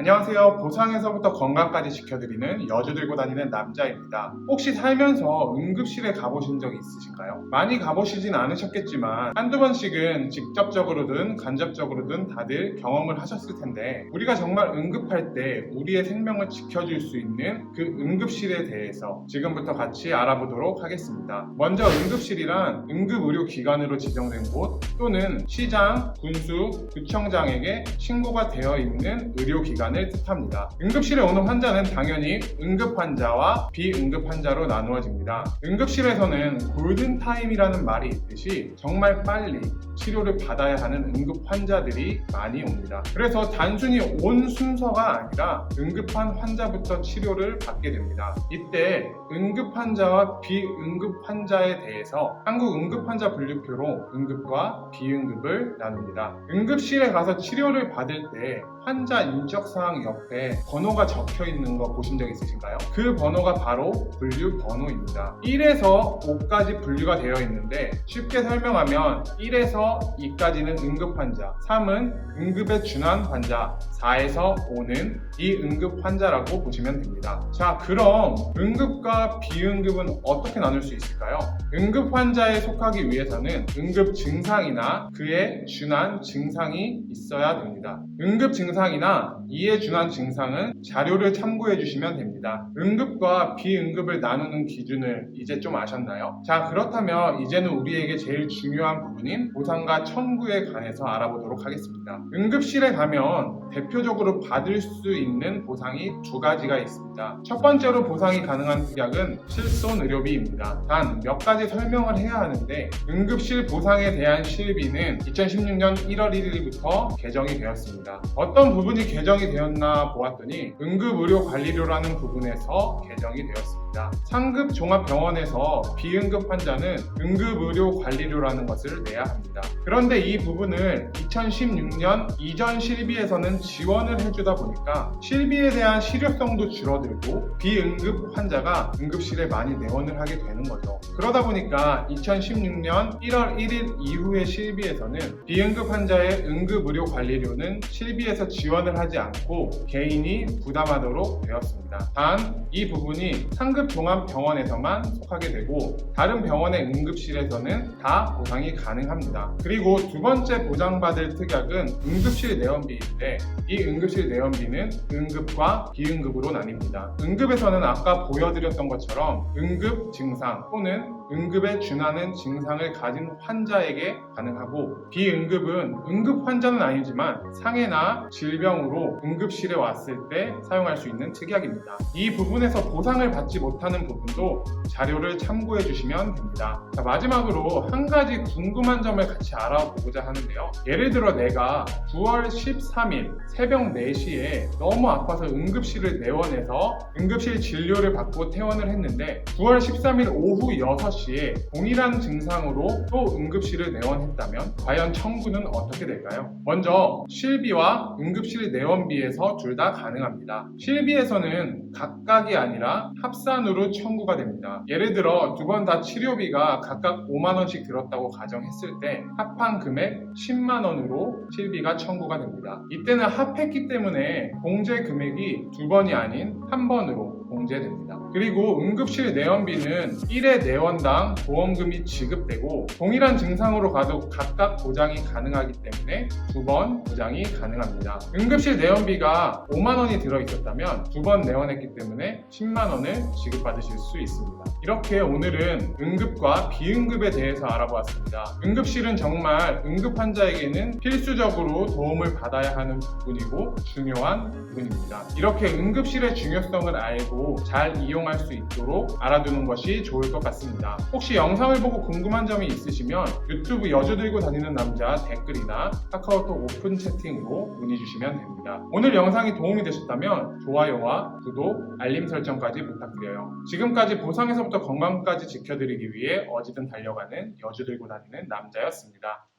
안녕하세요. 보상에서부터 건강까지 지켜드리는 여주 들고 다니는 남자입니다. 혹시 살면서 응급실에 가보신 적 있으신가요? 많이 가보시진 않으셨겠지만 한두 번씩은 직접적으로든 간접적으로든 다들 경험을 하셨을 텐데 우리가 정말 응급할 때 우리의 생명을 지켜줄 수 있는 그 응급실에 대해서 지금부터 같이 알아보도록 하겠습니다. 먼저 응급실이란 응급의료기관으로 지정된 곳 또는 시장, 군수, 구청장에게 신고가 되어 있는 의료기관 을 뜻합니다. 응급실에 오는 환자는 당연히 응급 환자와 비응급 환자로 나누어집니다. 응급실에서는 골든타임이라는 말이 있듯이 정말 빨리 치료를 받아야 하는 응급 환자들이 많이 옵니다. 그래서 단순히 온 순서가 아니라 응급한 환자부터 치료를 받게 됩니다. 이때 응급 환자와 비응급 환자에 대해서 한국 응급환자 분류표로 응급과 비응급을 나눕니다. 응급실에 가서 치료를 받을 때 환자 인적 사항 옆에 번호가 적혀 있는 거 보신 적 있으신가요? 그 번호가 바로 분류 번호입니다. 1에서 5까지 분류가 되어 있는데 쉽게 설명하면 1에서 2까지는 응급 환자, 3은 응급에 준한 환자, 4에서 5는 비응급 환자라고 보시면 됩니다. 자, 그럼 응급과 비응급은 어떻게 나눌 수 있을까요? 응급 환자에 속하기 위해서는 응급 증상이나 그에 준한 증상이 있어야 됩니다. 응급 증상이나 이에 준한 증상은 자료를 참고해 주시면 됩니다. 응급과 비응급을 나누는 기준을 이제 좀 아셨나요? 자, 그렇다면 이제는 우리에게 제일 중요한 부분인 보상과 청구에 관해서 알아보도록 하겠습니다. 응급실에 가면 대표적으로 받을 수 있는 보상이 두 가지가 있습니다. 첫 번째로 보상이 가능한 특약은 실손 의료비입니다. 단 몇 가지 설명을 해야 하는데 응급실 보상에 대한 실비는 2016년 1월 1일부터 개정이 되었습니다. 어떤 부분이 개정이 되었나 보았더니 응급의료관리료라는 부분에서 개정이 되었습니다. 상급 종합병원에서 비응급 환자는 응급의료관리료라는 것을 내야 합니다. 그런데 이 부분을 2016년 이전 실비에서는 지원을 해주다 보니까 실비에 대한 실효성도 줄어들고 비응급 환자가 응급실에 많이 내원을 하게 되는 거죠. 그러다 보니까 2016년 1월 1일 이후의 실비에서는 비응급 환자의 응급의료관리료는 실비에서 지원을 하지 않고 개인이 부담하도록 되었습니다. 단 이 부분이 상급 종합병원에서만 속하게 되고 다른 병원의 응급실에서는 다 보상이 가능합니다. 그리고 두 번째 보장받을 특약은 응급실 내원비인데 이 응급실 내원비는 응급과 비응급으로 나뉩니다. 응급에서는 아까 보여드렸던 것처럼 응급 증상 또는 응급에 준하는 증상을 가진 환자에게 가능하고 비응급은 응급 환자는 아니지만 상해나 질병으로 응급실에 왔을 때 사용할 수 있는 특약입니다. 이 부분에서 보상을 받지 못하는 부분도 자료를 참고해 주시면 됩니다. 자, 마지막으로 한 가지 궁금한 점을 같이 알아보고자 하는데요. 예를 들어 내가 9월 13일 새벽 4시에 너무 아파서 응급실을 내원해서 응급실 진료를 받고 퇴원을 했는데 9월 13일 오후 6시 에 동일한 증상으로 또 응급실을 내원했다면 과연 청구는 어떻게 될까요? 먼저 실비와 응급실 내원비에서 둘 다 가능합니다. 실비에서는 각각이 아니라 합산으로 청구가 됩니다. 예를 들어 두 번 다 치료비가 각각 5만 원씩 들었다고 가정했을 때 합한 금액 10만 원으로 실비가 청구가 됩니다. 이때는 합했기 때문에 공제 금액이 두 번이 아닌 한 번으로 공제됩니다. 그리고 응급실 내원비는 1회 내원당 보험금이 지급되고 동일한 증상으로 가도 각각 보장이 가능하기 때문에 두 번 보장이 가능합니다. 응급실 내원비가 5만 원이 들어 있었다면 두 번 내원했기 때문에 10만 원을 지급받으실 수 있습니다. 이렇게 오늘은 응급과 비응급에 대해서 알아보았습니다. 응급실은 정말 응급 환자에게는 필수적으로 도움을 받아야 하는 부분이고 중요한 부분입니다. 이렇게 응급실의 중요성을 알고 잘 이용할 수 있도록 알아두는 것이 좋을 것 같습니다. 혹시 영상을 보고 궁금한 점이 있으시면 유튜브 여주 들고 다니는 남자 댓글이나 카카오톡 오픈 채팅으로 문의 주시면 됩니다. 오늘 영상이 도움이 되셨다면 좋아요와 구독, 알림 설정까지 부탁드려요. 지금까지 보상에서부터 건강까지 지켜드리기 위해 어디든 달려가는 여주 들고 다니는 남자였습니다.